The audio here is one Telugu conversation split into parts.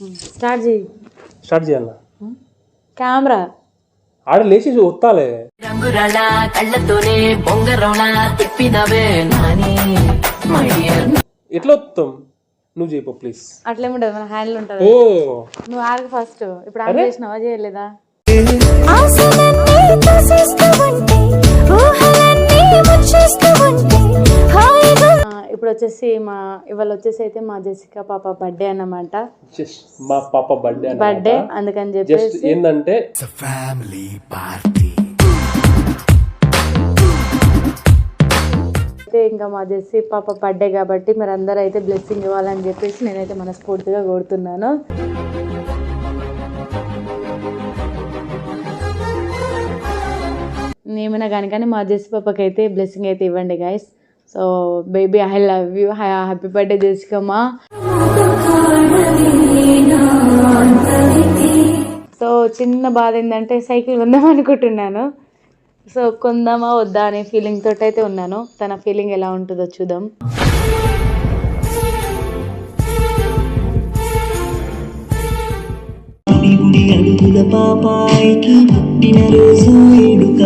స్టార్ట్ చేయి. స్టార్ట్ చేయాలా? కెమెరా. ఆడ లేచి ఒత్తాలే. రంగురాళ్ళ కళ్ళతోనే బొంగరంలా తిప్పినవే నాని ఎట్లా వస్తాం నువ్వు చెప్పు ప్లీజ్ అట్లేముండదు మన హ్యాండిల్ ఉంటుంది. ఓ. నువ్వు ఆడకు ఫస్ట్ ఇప్పుడు ఆన్ చేసినావా చేయలేదా? ఆశలన్నీ తోసేస్తూ ఉంటే ఊహలన్నీ ముచ్చేస్తూ ఉంటే ఇప్పుడు వచ్చేసి మా ఇవాళ వచ్చేసి అయితే మా జెసికా పాప బర్త్డే అన్నమాట. జస్ట్ మా పాప బర్త్డే బర్త్డే అందుకని జస్ట్ చెప్పేసి ఏంటంటే అయితే ఇంకా మా జెస్సీ పాప బర్త్డే కాబట్టి మరి అందరూ అయితే బ్లెస్సింగ్ ఇవ్వాలని చెప్పేసి నేనైతే మనస్ఫూర్తిగా కోరుతున్నాను. ఏమైనా కానీ కానీ మా జెస్సీ పాపకి అయితే బ్లెస్సింగ్ అయితే ఇవ్వండి guys so baby I love you happy birthday జెసికమ్మా so చిన్న బాధ ఏంటంటే సైకిల్ కొందాం అనుకుంటున్నాను. సో కొందామా వద్దా అనే ఫీలింగ్ తోటి అయితే ఉన్నాను. తన ఫీలింగ్ ఎలా ఉంటుందో చూద్దాం. గుడి పాపాయికి పుట్టినరోజు వేడుక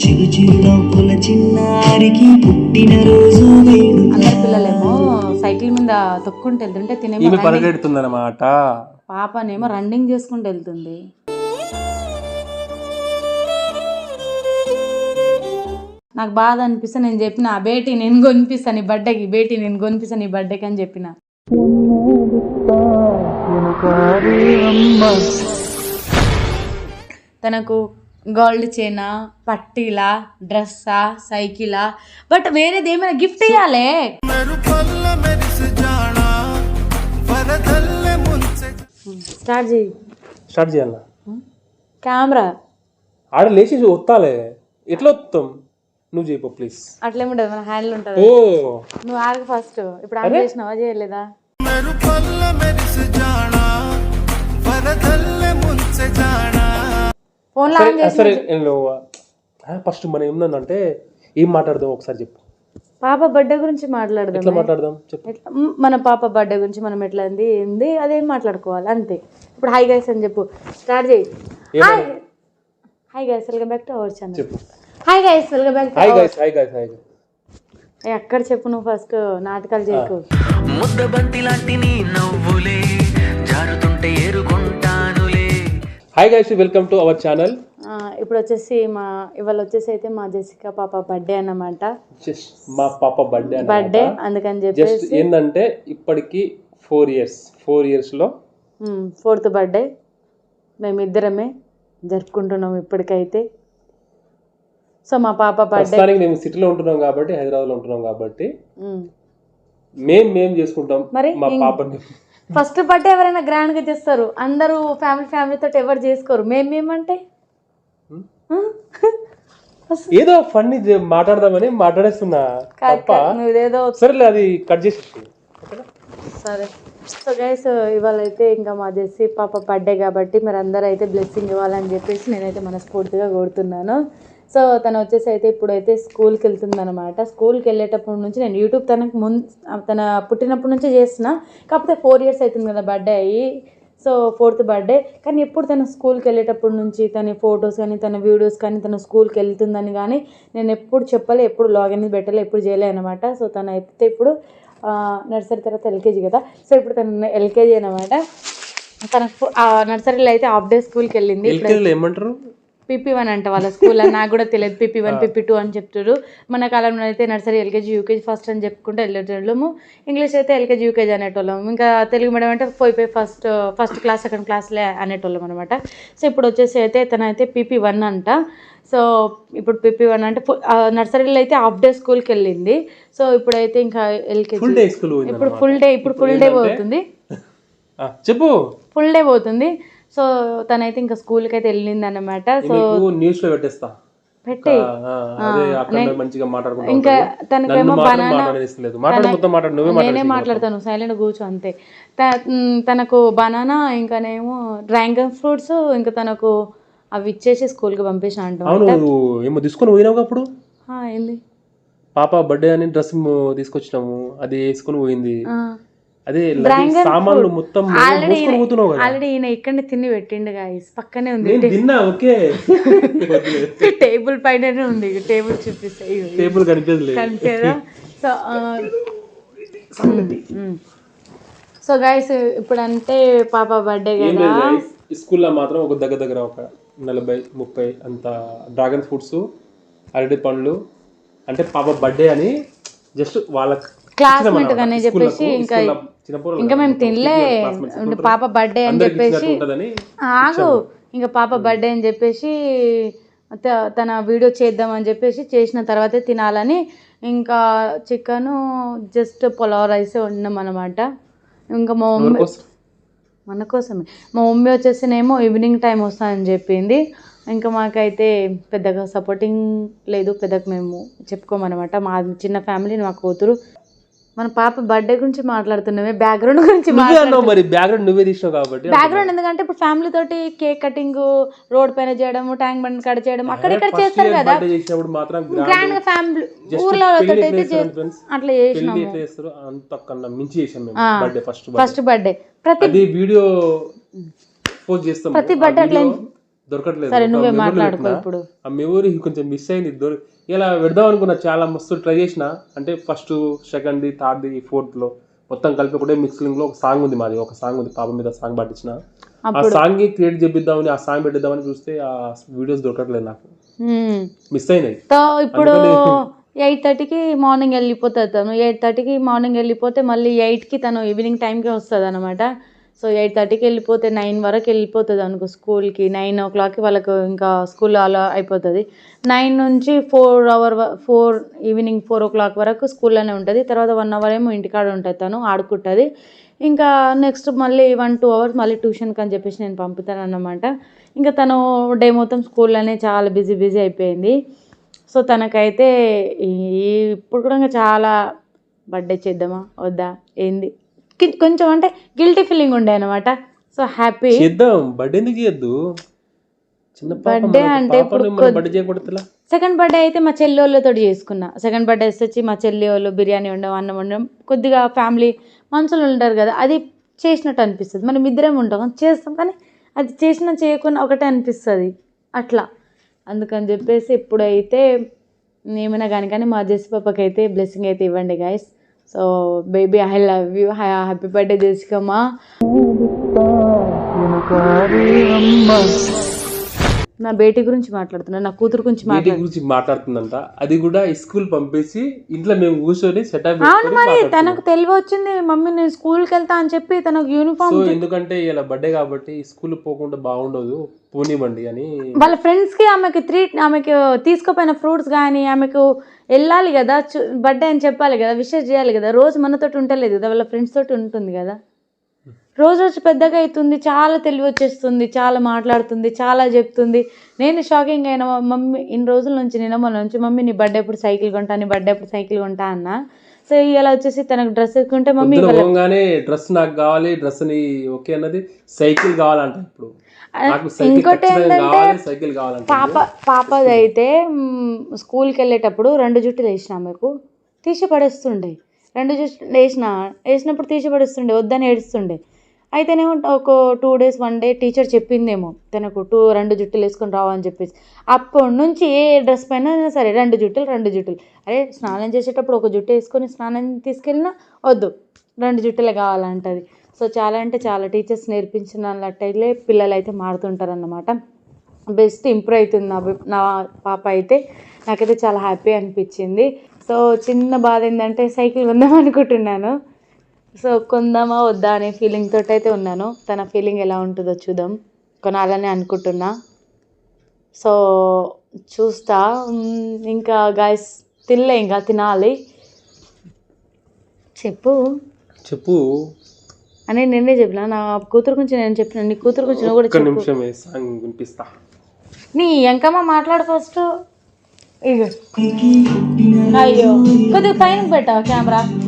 చిరు చిరు నవ్వుల చిన్నారికి పుట్టినరోజు వేడుక అందరి పిల్లలేమో సైకిల్ మీద తొక్కుంటూ వెళ్తుంటే తినేమో ఈమె పరిగెడుతుంది అనమాట పాపనేమో రన్నింగ్ చేసుకుంటూ వెళ్తుంది. నాకు బాధ అనిపిస్తే నేను చెప్పిన "ఆ బేటీ నేను కొనిపిస్తాను ఈ బర్త్డేకి బేటీ నేను కొనిపిస్తాను ఈ బర్త్డేకి అని చెప్పిన. తనకు గోల్డ్ చైనా పట్టీలా డ్రెస్సా సైకిలా. బట్ వేరేది ఏమైనా గిఫ్ట్ ఇవ్వాలి స్టార్ట్ చేయి. స్టార్ట్ చేయాలా? కెమెరా. ఆడ లేచి ఒత్తాలే. ఎట్లా వస్తాం నువ్వు చెప్పు ప్లీజ్ అట్లేముండదు మన హ్యాండిల్ ఉంటుంది. ఓ. నువ్వు ఆడకు ఫస్ట్ ఇప్పుడు ఆన్ చేసినావా చేయలేదా? ఫోన్లో సరే ఆన్ సరే ఫస్ట్ మనం ఏముందంటే ఏం మాట్లాడదాం ఒకసారి చెప్పు. పాప బర్త్డే గురించి మాట్లాడదాం ఎట్లా మాట్లాడదాం? మన పాప బర్త్డే గురించి మనం ఎట్లా ఉంది ఏంది అదేం మాట్లాడుకోవాలి? అంతే. ఇప్పుడు హై గైస్ అని చెప్పు. స్టార్ట్ చేయి. Hi hi guys welcome back to our channel చెప్పు. Hi guys welcome back hi guys hi guys hi guys ఎక్కడ చెప్పు నువ్వు ఫస్ట్ నాటకాలు చేయకు. ముద్ద బంతి లాంటి నీ నవ్వులే జారుతుంటే ఏరుకుంటానులే hi guys welcome to our channel ఇప్పుడు వచ్చేసి మా ఇవాళ వచ్చేసి అయితే మా జెసికా పాప బర్త్డే అన్నమాట. జస్ట్ మా పాప బర్త్డే బర్త్డే అందుకని జస్ట్ చెప్పేసి. ఏంటంటే ఇప్పటికి ఫోర్ ఇయర్స్ ఫోర్ ఇయర్స్లో ఫోర్త్ బర్త్డే మేమిద్దరమే జరుపుకుంటున్నాం ఇప్పటికైతే. సో మా పాప బర్త్డే ప్రస్తుతానికి మేము సిటీలో ఉంటున్నాం కాబట్టి హైదరాబాద్లో ఉంటున్నాం కాబట్టి మేం మేం చేసుకుంటాం మరి మా ఇం- పాపని. ఫస్ట్ బర్త్డే ఎవరైనా గ్రాండ్గా చేస్తారు అందరూ ఫ్యామిలీ ఫ్యామిలీ తోటి ఎవరు చేసుకోరు. మేము మేమంటే ఏదో ఫన్ మాట్లాడదామని మాట్లాడేస్తున్నా నువ్వేదో సరేలే అది కట్ చేసి సరే. సో గైస్ ఇవాళ అయితే ఇంకా మా జెస్సీ పాప బర్త్డే కాబట్టి మరి అందరూ అయితే బ్లెస్సింగ్ ఇవ్వాలని చెప్పేసి నేనైతే మనస్ఫూర్తిగా కోరుతున్నాను. సో తను వచ్చేసి అయితే ఇప్పుడైతే స్కూల్కి వెళ్తుంది అనమాట స్కూల్కి వెళ్ళేటప్పటి నుంచి నేను యూట్యూబ్ తనకు ముందు తన పుట్టినప్పటి నుంచే చేస్తున్నా. కాకపోతే ఫోర్ ఇయర్స్ అవుతుంది కదా బర్త్డే అయ్యి. So fourth birthday. కానీ ఎప్పుడు తను స్కూల్కి వెళ్ళేటప్పటి నుంచి తన ఫొటోస్ కానీ తన వీడియోస్ కానీ తను స్కూల్కి వెళ్తుందని కానీ నేను ఎప్పుడు చెప్పలే ఎప్పుడు లాగిన్ పెట్టలే ఎప్పుడు చేయలే అనమాట సో తను అయితే ఇప్పుడు నర్సరీ తర్వాత ఎల్కేజీ కదా. సో ఇప్పుడు తను ఎల్కేజీ అనమాట తనకు ఆ నర్సరీలో అయితే హాఫ్ డే స్కూల్కి వెళ్ళింది. ఏమంటారు? పిపి వన్ అంట వాళ్ళ స్కూల్ నాకు కూడా తెలియదు పిపి వన్ పిపి టూ అని చెప్తారు మన కాలంలో అయితే నర్సరీ ఎల్కేజీ యూకేజీ ఫస్ట్ అని చెప్పుకుంటూ వెళ్ళేటోళ్ళము. ఇంగ్లీష్ అయితే ఎల్కేజీ యూకేజీ అనేటోళ్ళం ఇంకా తెలుగు మీడియం అంటే పోయి పోయి ఫస్ట్ ఫస్ట్ క్లాస్ సెకండ్ క్లాస్లే అనేటోళ్ళం అనమాట సో ఇప్పుడు వచ్చేసి అయితే తనైతే పిపి వన్ అంట. సో ఇప్పుడు పిపి వన్ అంటే నర్సరీలో అయితే హాఫ్ డే స్కూల్కి వెళ్ళింది. సో ఇప్పుడైతే ఇంకా ఎల్కేజీ ఇప్పుడు ఫుల్ డే ఇప్పుడు ఫుల్ డే పోతుంది. చెప్పు. ఫుల్ డే పోతుంది. సో తనైతే ఇంకా స్కూల్కి అయితే వెళ్ళింది అనమాట సో న్యూస్లో పెట్టేస్తా. పెట్టి. మంచిగా మాట్లాడుకుంటా ఇంకా. తనకేమో బనానా నేనే మాట్లాడు మాట్లాడతాను సైలెంట్ కూర్చో అంతే. తనకు బనానా ఇంకానేమో డ్రాగన్ ఫ్రూట్స్ ఇంకా తనకు అవి ఇచ్చేసి స్కూల్కి పంపించిన అంటాం అవును నువ్వు ఏమో తీసుకొని పోయినావు అప్పుడు? ఏంది? పాప బర్త్డే అని డ్రెస్ తీసుకొచ్చినాము అది వేసుకొని పోయింది. అదే సామాన్లు. మొత్తం ఆల్రెడీ ఆల్రెడీ ఈయన ఇక్కడనే తిని పెట్టిండు గాయస్ పక్కనే ఉంది. నేను తిన్నా ఓకే. టేబుల్ పైననే ఉంది. టేబుల్ చూపిస్తాయి టేబుల్ కనిపించలేదు కనిపించదా? సో సో గైస్ ఇప్పుడు అంటే పాప బర్త్డే కదా. స్కూల్లో మాత్రం ఒక దగ్గర దగ్గర ఒక నలభై ముప్పై అంత డ్రాగన్ ఫ్రూట్స్ అరటి పండ్లు అంటే పాప బర్త్డే అని జస్ట్ వాళ్ళ క్లాస్మేట్ అని చెప్పేసి ఇంకా ఇంకా మేము తినలే. పాప బర్త్డే అని చెప్పేసి ఆగు ఇంకా పాప బర్త్డే అని చెప్పేసి తన వీడియో చేద్దామని చెప్పేసి చేసిన తర్వాతే తినాలని ఇంకా చికెన్ జస్ట్ పులావ్ రైస్ వండినాం అనమాట ఇంకా మా మమ్మీ? మన కోసమే. మా మమ్మీ వచ్చేసినేమో ఈవినింగ్ టైం వస్తానని చెప్పింది. ఇంకా మాకైతే పెద్దగా సపోర్టింగ్ లేదు పెద్దగా మేము చెప్పుకోమన్నమాట. మా చిన్న ఫ్యామిలీ మా కూతురు. మన పాప బర్త్డే గురించి మాట్లాడుతున్నామే బ్యాక్గ్రౌండ్ గురించి మరి బ్యాక్గ్రౌండ్ నువ్వే తీసినావు కాబట్టి బ్యాక్గ్రౌండ్ ఎందుకంటే ఇప్పుడు ఫ్యామిలీ తోటి కేక్ కటింగ్ రోడ్ పైన చేయడం ట్యాంక్ బండ్ కట్ చేయడం అక్కడ ఇక్కడ చేస్తారు కదా. బర్త్డే గ్రాండ్గా ఫ్యామిలీ ఊర్లో? అట్లా చేసినాము. అంతకన్నా మించి చేసాం. బర్త్డే ఫస్ట్ ఫస్ట్ బర్త్డే ప్రతి వీడియో పోస్ట్ చేస్తాం. ప్రతి video అట్లా దొరకట్లేదు. సరే నువ్వే మాట్లాడుకో. ఇప్పుడు. ఆ మెమొరీ కొంచెం మిస్ అయింది. దొరి ఇలా పెడదాం అనుకున్నా చాలా మస్తు ట్రై చేసిన. అంటే ఫస్ట్ సెకండ్ థర్డ్ ఫోర్త్లో మొత్తం కలిపి ఒకటే మిక్సింగ్లో ఒక సాంగ్ ఉంది మాది. ఒక సాంగ్ ఉంది. పాప మీద సాంగ్ పట్టించిన ఆ సాంగ్ క్రియేట్ చేపిద్దామని ఆ సాంగ్ పెట్టిద్దామని చూస్తే ఆ వీడియోస్ దొరకట్లేదు నాకు. మిస్ అయినాయి. ఇప్పుడు ఎయిట్ థర్టీకి మార్నింగ్ వెళ్ళిపోతుంది తను. ఎయిట్ థర్టీకి మార్నింగ్ వెళ్ళిపోతే మళ్ళీ ఎయిట్కి తను ఈవినింగ్ టైంకి వస్తుంది అనమాట సో ఎయిట్ థర్టీకి వెళ్ళిపోతే నైన్ వరకు వెళ్ళిపోతుంది అనుకో స్కూల్కి. నైన్ ఓ క్లాక్కి వాళ్ళకు ఇంకా స్కూల్ అలా అయిపోతుంది. నైన్ నుంచి four hour four evening four o'clock వరకు స్కూల్లోనే ఉంటుంది. తర్వాత వన్ అవర్ ఏమో ఇంటికాడ ఉంటుంది తను ఆడుకుంటుంది. ఇంకా నెక్స్ట్ మళ్ళీ వన్ టూ అవర్స్ మళ్ళీ ట్యూషన్కి అని చెప్పేసి నేను పంపుతాను అన్నమాట. ఇంకా తను డే మొత్తం స్కూల్లోనే చాలా బిజీ బిజీ అయిపోయింది. సో తనకైతే ఈ- ఇప్పుడు కూడా ఇంకా చాలా బర్త్డే చేద్దామా? వద్దా? ఏంది? కొంచెం అంటే గిల్టీ ఫీలింగ్ ఉండే అనమాట సో హ్యాపీ చేద్దాం. బర్త్డే ఎందుకు చేయొద్దు? అంటే ఇప్పుడు బర్త్డే చేయకూడదు సెకండ్ బర్త్డే అయితే మా చెల్లి వాళ్ళతో చేసుకున్నా. సెకండ్ బర్త్డే వచ్చి మా చెల్లి వాళ్ళు బిర్యానీ వండడం అన్నం వండడం కొద్దిగా ఫ్యామిలీ మనుషులు ఉంటారు కదా అది చేసినట్టు అనిపిస్తుంది. మనం ఇద్దరం ఉంటాం చేస్తాం కానీ అది చేసినా చేయకుండా ఒకటే అనిపిస్తుంది. అట్లా. అందుకని చెప్పేసి ఇప్పుడైతే ఏమైనా కానీ కానీ మా జెసి పాపకి అయితే బ్లెస్సింగ్ అయితే ఇవ్వండి guys so baby I love you happy birthday జెసికమ్మా నా బేటీ గురించి మాట్లాడుతున్నా నా కూతురు గురించి మాట్లాడు. గురించి మాట్లాడుతుందంట. అది కూడా స్కూల్ పంపేసి ఇంట్లో మేము కూర్చొని సెటప్ అవును మరి తనకు తెలివి వచ్చింది మమ్మీ నేను స్కూల్కి వెళ్తా అని చెప్పి తనకు యూనిఫామ్ సో ఎందుకంటే ఇలా బర్త్డే కాబట్టి స్కూల్ పోకుండా బాగుండదు పోనివ్వండి అని. వాళ్ళ ఫ్రెండ్స్కి ఆమెకి త్రీ ఆమెకి తీసుకుపోయిన ఫ్రూట్స్ కానీ ఆమెకు వెళ్ళాలి కదా బర్త్డే అని చెప్పాలి కదా విషెస్ చేయాలి కదా రోజు మనతోటి ఉంటలేదు కదా వాళ్ళ ఫ్రెండ్స్ తోటి ఉంటుంది కదా. రోజు రోజు పెద్దగా అవుతుంది చాలా తెలివి వచ్చేస్తుంది చాలా మాట్లాడుతుంది చాలా చెప్తుంది. నేను షాకింగ్ అయిన మమ్మీ ఇన్ని రోజుల నుంచి నేను మన నుంచి మమ్మీ నీ బర్త్డే అప్పుడు సైకిల్ కొంటా నీ బర్త్డే అప్పుడు సైకిల్ కొంటా అన్న. సో ఇలా వచ్చేసి తనకు డ్రెస్ వేసుకుంటే మమ్మీ పోగానే డ్రెస్ నాకు కావాలి డ్రెస్ని ఓకే అన్నది సైకిల్ కావాలంట ఇప్పుడు. ఇంకోటి ఏంటంటే పాప పాపది అయితే స్కూల్కి వెళ్ళేటప్పుడు రెండు జుట్టులు వేసిన ఆమెకు. తీసి పడేస్తుండే. రెండు జుట్టు వేసిన వేసినప్పుడు తీసి పడేస్తుండే వద్దని ఏడుస్తుండే. అయితేనేమో ఒక two days one day teacher చెప్పిందేమో. తనకు టూ రెండు జుట్టులు వేసుకొని రావని చెప్పేసి. అప్పటి నుంచి ఏ డ్రెస్ పైన సరే రెండు జుట్టులు రెండు జుట్టులు. అరే స్నానం చేసేటప్పుడు ఒక జుట్టు వేసుకొని స్నానం తీసుకెళ్ళినా వద్దు. రెండు జుట్టులే కావాలంటది. సో చాలా అంటే చాలా టీచర్స్ నేర్పించినట్లయితే పిల్లలు అయితే మారుతుంటారన్నమాట. బెస్ట్ ఇంప్రూవ్ అవుతుంది నా నా పాప అయితే. నాకైతే చాలా హ్యాపీ అనిపించింది. సో చిన్న బాధ ఏంటంటే సైకిల్ కొందాం అనుకుంటున్నాను. సో కొందామా వద్దా అనే ఫీలింగ్ తోటి అయితే ఉన్నాను. తన ఫీలింగ్ ఎలా ఉంటుందో చూద్దాం. కొనాలని అనుకుంటున్నా. సో చూస్తా. ఇంకా గాయస్ తినలే ఇంకా తినాలి. చెప్పు. చెప్పు. అని నేనే చెప్పిన. నా కూతురు గురించి నేను చెప్పిన. నీ కూతురు గురించి నువ్వు కూడా నిమిషమే సాంగ్ వినిపిస్తా? నీ ఎంకమ్మ మాట్లాడు ఫస్ట్ ఇగో. అయ్యో. కొద్దిగా పైన పెట్టావా కెమెరా?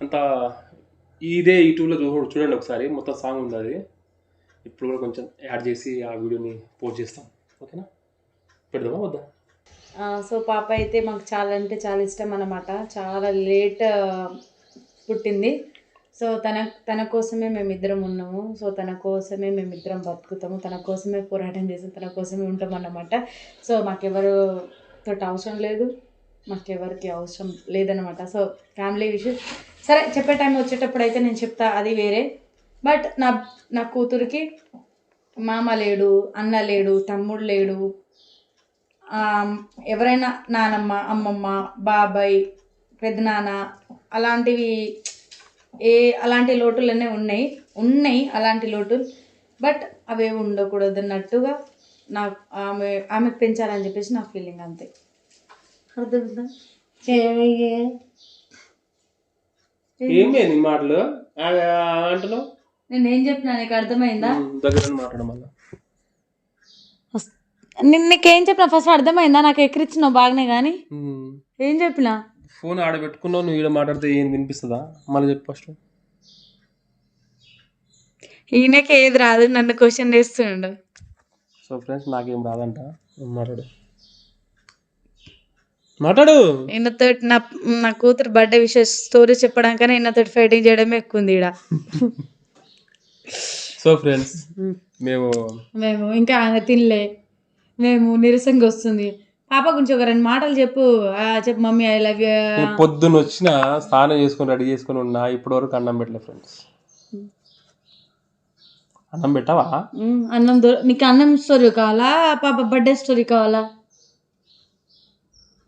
అంత ఇదే యూట్యూబ్లో చూ చూడండి ఒకసారి మొత్తం సాంగ్ ఉంది అది. ఇప్పుడు కూడా కొంచెం యాడ్ చేసి ఆ వీడియోని పోస్ట్ చేస్తాం. ఓకేనా? పెడదామా వద్దా? సో పాప అయితే మాకు చాలా అంటే చాలా ఇష్టం అన్నమాట. చాలా లేట్ పుట్టింది. సో తన తన కోసమే మేమిద్దరం ఉన్నాము. సో తన కోసమే మేమిద్దరం బతుకుతాము. తన కోసమే పోరాటం చేసి తన కోసమే ఉంటాం అన్నమాట. సో మాకెవరు తోటి అవసరం లేదు. మాకెవరికి అవసరం లేదనమాట సో ఫ్యామిలీ విషయం. సరే చెప్పే టైం వచ్చేటప్పుడు అయితే నేను చెప్తా అది వేరే. బట్ నా నా కూతురికి మామ లేడు అన్న లేడు తమ్ముడు లేడు. ఎవరైనా నానమ్మ అమ్మమ్మ బాబాయ్ పెద్దనాన్న అలాంటివి ఏ అలాంటి లోటులనే ఉన్నాయి. ఉన్నాయి అలాంటి లోటులు బట్ అవే ఉండకూడదు అన్నట్టుగా నా ఆమె ఆమెకు పెంచాలని చెప్పేసి నా ఫీలింగ్ అంతే. అర్థమైందా? ఏమే నీ మాటలు. అంటున్నావు? నేను ఏం చెప్పినా నీకు అర్థమైందా? దగ్గర మాట్లాడడం వల్ల నీకేం చెప్పినా ఫస్ట్ అర్థమైందా? నాకు ఎక్కిరిచ్చినావు బాగానే కానీ ఏం చెప్పినా? ఫోన్ ఆడ పెట్టుకున్నావు నువ్వు ఈడ మాట్లాడితే ఏం వినిపిస్తుందా? మళ్ళీ చెప్పు ఫస్ట్. ఈయనకి ఏది రాదు నన్ను క్వశ్చన్ చేస్తుండు. సో ఫ్రెండ్స్ నాకేం రాదంట. మాట్లాడు. మాట్లాడు. ఈయనతో నా నా కూతురు బర్త్డే విషయ స్టోరీ చెప్పడానికనే ఈయనతో ఫైటింగ్ చేయడమే ఎక్కువ ఉంది ఈడ. సో ఫ్రెండ్స్ మేము మేము ఇంకా ఆమె తినలే. మేము నీరసంగా వస్తుంది. పాప గురించి ఒక రెండు మాటలు చెప్పు. ఆ, చెప్పు మమ్మీ ఐ లవ్ యూ నేను పొద్దున్న వచ్చిన స్నానం చేసుకొని రెడీ చేసుకొని ఉన్నా. ఇప్పటి వరకు అన్నం పెట్టలే ఫ్రెండ్స్. అన్నం పెట్టావా? అన్నం దొర నీకు అన్నం స్టోరీ కావాలా? పాప బర్త్డే స్టోరీ కావాలా?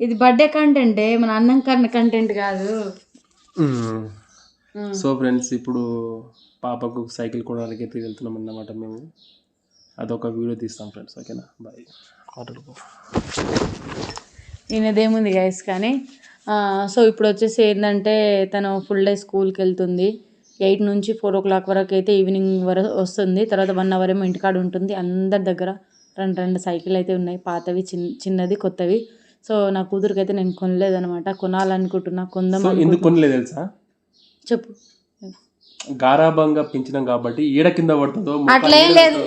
ఇది బర్త్డే కంటెంటే మన అన్నం కన్న కంటెంట్ కాదు. సో ఫ్రెండ్స్ ఇప్పుడు పాపకు సైకిల్ కొనడానికి అయితే వెళ్తున్నాం అన్నమాట మేము. అదొక వీడియో తీస్తాం ఫ్రెండ్స్ ఓకేనా? బాయ్. మాట్లాడుకో ఈయనదేముంది గైస్ కానీ ఆ, సో ఇప్పుడు వచ్చేసి ఏంటంటే తను ఫుల్ డే స్కూల్కి వెళ్తుంది. ఎయిట్ నుంచి ఫోర్ ఓ క్లాక్ వరకు అయితే ఈవినింగ్ వరకు వస్తుంది. తర్వాత వన్ అవర్ ఏమో ఇంటికాడ ఉంటుంది. అందరి దగ్గర రెండు రెండు సైకిల్ అయితే ఉన్నాయి. పాతవి చిన్న చిన్నది కొత్తవి. సో నా కూతురికి అయితే నేను కొనలేదనమాట కొనాలనుకుంటున్నా. కొందాం ఎందుకు కొనలేదు తెలుసా? చెప్పు. గారాభంగా పెంచినాం కాబట్టి ఈడ కింద పడుతుందో అట్లేం లేదు.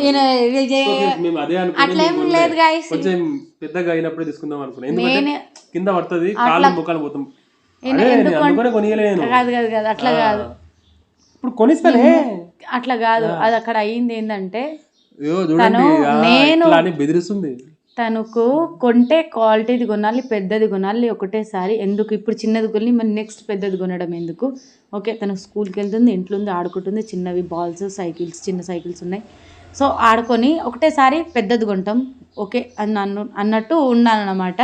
మేము అదే అట్లేం లేదు. కొంచెం పెద్దగా అయినప్పుడే తీసుకుందాం అనుకున్నాం. ఎందుకంటే కింద పడుతుంది కాళ్ళు ముఖాలు పోతాం. కాదు కాదు కాదు. అట్లా కాదు. ఇప్పుడు కొనిస్తానే అట్లా కాదు. అది అక్కడ అయ్యింది ఏంటంటే ఆ, నేను- బెదిరిస్తుంది. తనకు కొంటే క్వాలిటీది కొనాలి పెద్దది కొనాలి ఒకటేసారి. ఎందుకు? ఇప్పుడు చిన్నది కొని మరి నెక్స్ట్ పెద్దది కొనడం ఎందుకు? ఓకే తను స్కూల్కి వెళ్తుంది ఇంట్లో ఉంది ఆడుకుంటుంది. చిన్నవి బాల్స్ సైకిల్స్ చిన్న సైకిల్స్ ఉన్నాయి. సో ఆడుకొని ఒకటేసారి పెద్దది కొంటాం. ఓకే అని అన్ను అన్నట్టు ఉన్నానన్నమాట.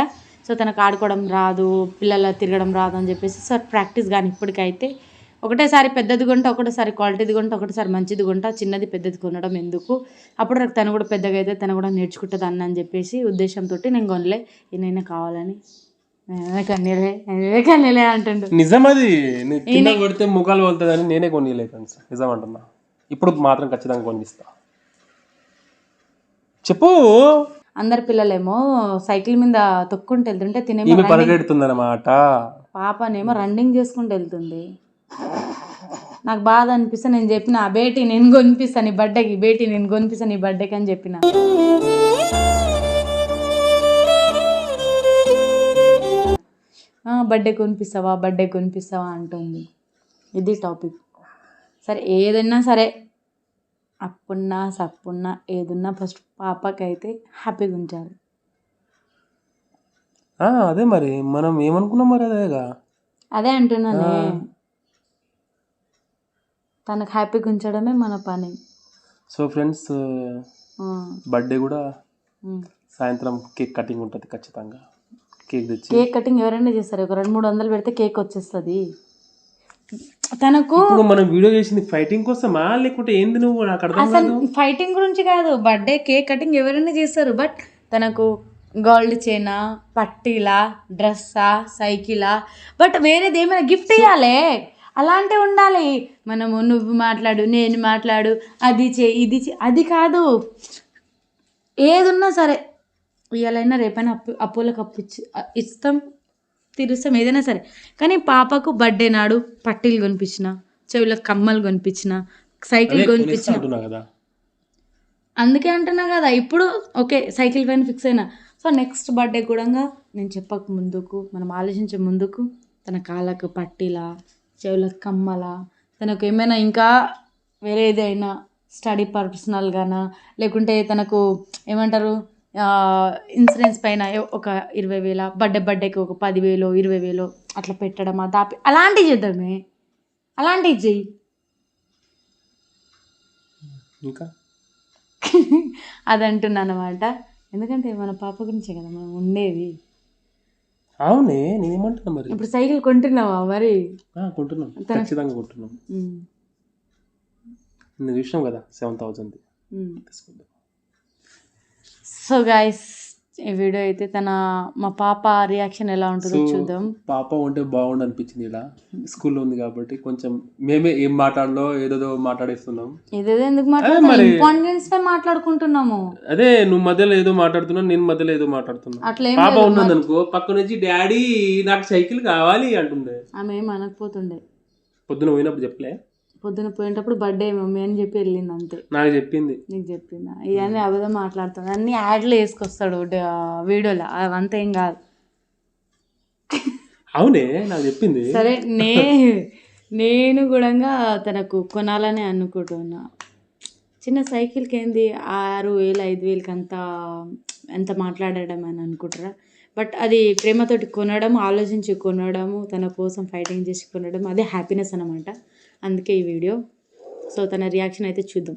సో తనకు ఆడుకోవడం రాదు పిల్లల తిరగడం రాదు అని చెప్పేసి సార్ ప్రాక్టీస్ కానీ ఇప్పటికైతే ఒకటేసారి పెద్దది కొంటా ఒకటేసారి క్వాలిటీది కొంటా ఒకటేసారి మంచిది కొంటా చిన్నది పెద్దది కొనడం ఎందుకు? అప్పుడు నాకు తను కూడా పెద్దగా అయితే తను కూడా నేర్చుకుంటుంది అన్న అని చెప్పేసి ఉద్దేశంతో నేను కొనలే. ఈయనైనా కావాలని. నేనే కన్నీలే నేనే అంటుండు. నిజం అది నీ కింద కొడితే ముఖాలు వెళ్తుందని నేనే కొనియలేదు ఫ్రెండ్స్. నిజం అంటున్నా ఇప్పుడు మాత్రం ఖచ్చితంగా కొనిపిస్తా చెప్పు. అందరి పిల్లలేమో సైకిల్ మీద తొక్కుంటూ వెళ్తుంటే తినేమో ఈమె పరిగెడుతుందన్నమాట. పాపనేమో రన్నింగ్ చేసుకుంటూ వెళ్తుంది. నాకు బాధ అనిపిస్తే నేను చెప్పిన "ఆ బేటీ నేను కొనిపిస్తాను నీ బర్త్డేకి బేటీ నేను కొనిపిస్తాను నీ బర్త్డేకి అని చెప్పిన. బర్త్డే కొనిపిస్తావా బర్త్డే కొనిపిస్తావా అంటుంది. ఇది టాపిక్. సరే ఏదైనా సరే అప్పున్నా సప్పున్నా ఏదున్నా ఫస్ట్ పాపకైతే హ్యాపీగా ఉంచాలి. అదే మరి మనం ఏమనుకున్నాం మరి అదేగా? అదే అంటున్నానే. తనకు హ్యాపీగా ఉంచడమే మన పని. సో ఫ్రెండ్స్ బర్త్డే కూడా. సాయంత్రం కేక్ కటింగ్ ఉంటుంది ఖచ్చితంగా. కేక్ తెచ్చి. కేక్ కటింగ్ ఎవరైనా చేస్తారు. ఒక రెండు మూడు వందలు పెడితే కేక్ వచ్చేస్తుంది. తనకు ఇప్పుడు మనం వీడియో చేసింది ఫైటింగ్ కోసమా? లేకుంటే ఏంది నువ్వు? నాకు అర్థం అసలు ఫైటింగ్ గురించి కాదు. బర్త్డే కేక్ కటింగ్ ఎవరైనా చేస్తారు. బట్ తనకు గోల్డ్ చైనా పట్టీలా డ్రెస్సా సైకిలా బట్ వేరేది ఏమైనా గిఫ్ట్ ఇవ్వాలి అలాంటివి ఉండాలి. మనము నువ్వు మాట్లాడు నేను మాట్లాడు అది చే ఇది చే అది కాదు. ఏది ఉన్నా సరే ఇవాళైనా రేపైనా అప్పు అప్పులకు అప్పు ఇచ్చి ఇస్తాం తీరుస్తాం ఏదైనా సరే. కానీ పాపకు బర్త్డే నాడు పట్టీలు కొనిపించిన చెవులకు కమ్మలు కొనిపించిన సైకిల్ కొనిపించిన. అందుకే అంటున్నా కదా ఇప్పుడు ఓకే సైకిల్ పైన ఫిక్స్ అయినా. సో నెక్స్ట్ బర్త్డే కూడా నేను చెప్పక ముందుకు మనం ఆలోచించే ముందుకు తన కాళ్ళకు పట్టీలా చెవులకు కమ్మలా? తనకు ఏమైనా ఇంకా వేరే ఏదైనా స్టడీ పర్సనల్గానా? లేకుంటే తనకు ఏమంటారు ఇన్సూరెన్స్ పైన ఒక ఇరవై వేల బర్త్డే బర్త్డేకి ఒక పదివేలు ఇరవై వేలు అట్లా పెట్టడమా దాపి అలాంటివి చేద్దామే. అలాంటివి చెయ్యి. ఇంకా? అది అంటున్నాను అనమాట ఎందుకంటే మన పాప గురించే కదా మనం ఉండేది. అవునే నేనేమంటున్నా మరి? ఇప్పుడు సైకిల్ కొంటున్నావా మరి? ఆ, కొంటున్నాం. ఖచ్చితంగా కొంటున్నాం. ఉమ్, నేను చూసినాం కదా సెవెన్ ఉమ్. తీసుకుందాం. సో గాయస్ ఈ వీడియో అయితే తన మా పాప రియాక్షన్ ఎలా ఉంటుందో చూద్దాం. పాప ఉంటే బాగుండు అనిపించింది ఇలా స్కూల్లో ఉంది కాబట్టి కొంచెం మేమే ఏం మాట్లాడలో ఏదేదో మాట్లాడేస్తున్నాం. ఇదేదో ఎందుకు. ఇంపార్టెన్స్ పై మాట్లాడుకుంటున్నాము. అదే నువ్వు మధ్యలో ఏదో మాట్లాడుతున్నావు నేను మధ్యలో ఏదో మాట్లాడుతున్నా అట్లా పాప. ఉన్నది అనుకో పక్క నుంచి డాడీ నాకు సైకిల్ కావాలి అంటుండే. ఆమె ఏం అనకపోతుండే. పొద్దున పోయినప్పుడు చెప్పలే. పొద్దున పోయేటప్పుడు బర్త్డే మమ్మీ అని చెప్పి వెళ్ళింది అంతే. నాకు చెప్పింది. నీకు చెప్పిందా? ఇవన్నీ అబద్ధం మాట్లాడుతాడు అన్ని యాడ్లు వేసుకొస్తాడు వీడియోలో. అవంతా ఏం కాదు. అవునే నాకు చెప్పింది. సరే నే నేను కూడా తనకు కొనాలని అనుకుంటున్నా. చిన్న సైకిల్కి ఏంది? ఆరు వేలు ఐదు వేలకి అంత ఎంత మాట్లాడడం అని అనుకుంటారా? బట్ అది ప్రేమతోటి కొనడం ఆలోచించి కొనడము తన కోసం ఫైటింగ్ చేసి కొనడం అదే హ్యాపీనెస్ అనమాట అందుకే ఈ వీడియో. సో తన రియాక్షన్ అయితే చూద్దాం.